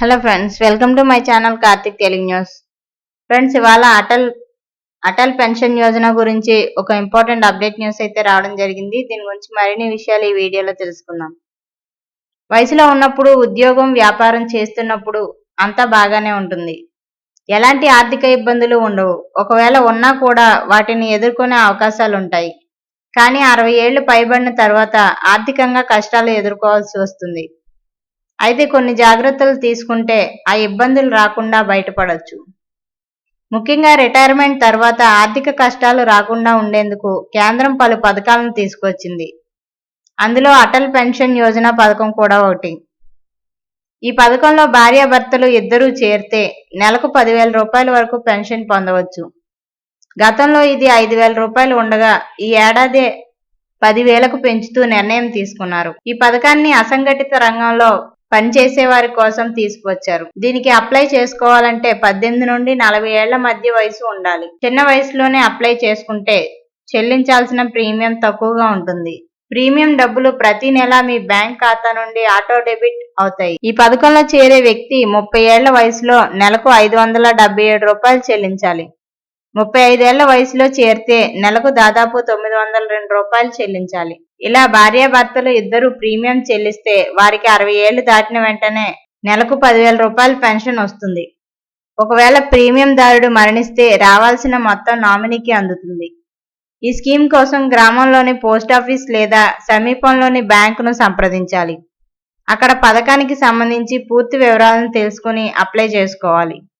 Hello friends welcome to my channel Karthik Telugu news friends ఇవాళ Atal Atal pension Yojana గురించి ఒక important update news అయితే రావడం జరిగింది. దీని గురించి మరిన్ని విషయాలు ఈ వీడియోలో తెలుసుకుందాం. వయసులో ఉన్నప్పుడు ఉద్యోగం వ్యాపారం చేస్తున్నప్పుడు అంతా బాగానే ఉంటుంది. ఎలాంటి ఆర్థిక ఇబ్బందులు ఉండవు. ఒకవేళ ఉన్నా కూడా వాటిని ఎదుర్కొనే అవకాశాలు ఉంటాయి. కానీ అరవై ఏళ్ళు పైబడిన తర్వాత ఆర్థికంగా కష్టాలు ఎదుర్కోవాల్సి వస్తుంది. అయితే కొన్ని జాగ్రత్తలు తీసుకుంటే ఆ ఇబ్బందులు రాకుండా బయటపడవచ్చు ముఖ్యంగా రిటైర్మెంట్ తర్వాత ఆర్థిక కష్టాలు రాకుండా ఉండేందుకు కేంద్రం పలు పథకాలను తీసుకొచ్చింది. అందులో అటల్ పెన్షన్ యోజన పథకం కూడా ఒకటి. ఈ పథకంలో భార్యాభర్తలు ఇద్దరూ చేరితే నెలకు పదివేల రూపాయల వరకు పెన్షన్ పొందవచ్చు. గతంలో ఇది ఐదు వేల రూపాయలు ఉండగా ఈ ఏడాది పదివేలకు పెంచుతూ నిర్ణయం తీసుకున్నారు. ఈ పథకాన్ని అసంఘటిత రంగంలో పనిచేసే వారి కోసం తీసుకువచ్చారు. దీనికి అప్లై చేసుకోవాలంటే పద్దెనిమిది నుండి నలభై ఏళ్ళ మధ్య వయసు ఉండాలి. చిన్న వయసులోనే అప్లై చేసుకుంటే చెల్లించాల్సిన ప్రీమియం తక్కువగా ఉంటుంది. ప్రీమియం డబ్బులు ప్రతి నెల మీ బ్యాంక్ ఖాతా నుండి ఆటో డెబిట్ అవుతాయి. ఈ పథకంలో చేరే వ్యక్తి ముప్పై ఏళ్ళ వయసులో నెలకు ఐదు వందల డెబ్బై ఏడు రూపాయలు చెల్లించాలి. ముప్పై ఐదేళ్ళ వయసులో చేరితే నెలకు దాదాపు తొమ్మిది వందల రెండు రూపాయలు చెల్లించాలి. ఇలా భార్యాభర్తలు ఇద్దరు ప్రీమియం చెల్లిస్తే వారికి అరవై ఏళ్ళు దాటిన వెంటనే నెలకు పదివేల రూపాయల పెన్షన్ వస్తుంది. ఒకవేళ ప్రీమియం దారుడు మరణిస్తే రావాల్సిన మొత్తం నామినీకి అందుతుంది. ఈ స్కీమ్ కోసం గ్రామంలోని పోస్ట్ ఆఫీస్ లేదా సమీపంలోని బ్యాంకును సంప్రదించాలి. అక్కడ పథకానికి సంబంధించి పూర్తి వివరాలను తెలుసుకుని అప్లై చేసుకోవాలి.